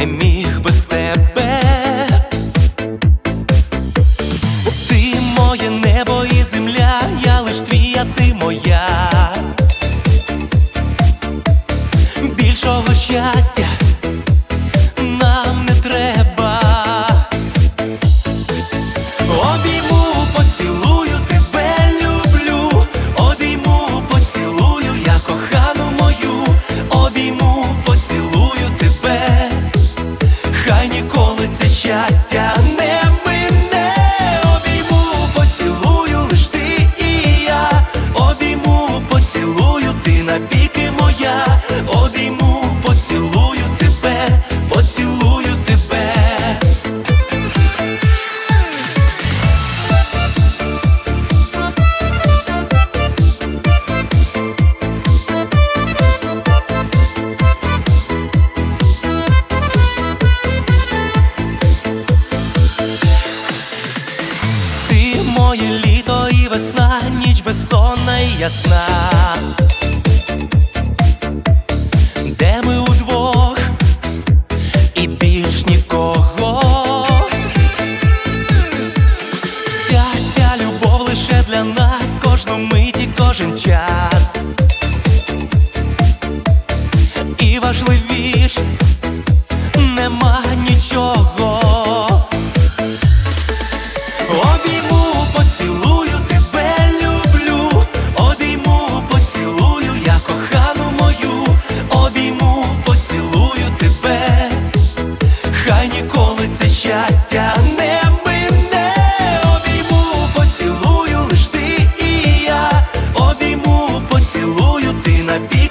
не міг без тебе, ти моє небо і земля, я лиш твія, ти моя, більшого щастя. ніч безсонна і ясна, де ми удвох? І більш нікого, Вся ця любов лише для нас, кожну миті, кожен час. щастя не мине, обійму, поцілую лиш ти і я, обійму, поцілую ти на бік.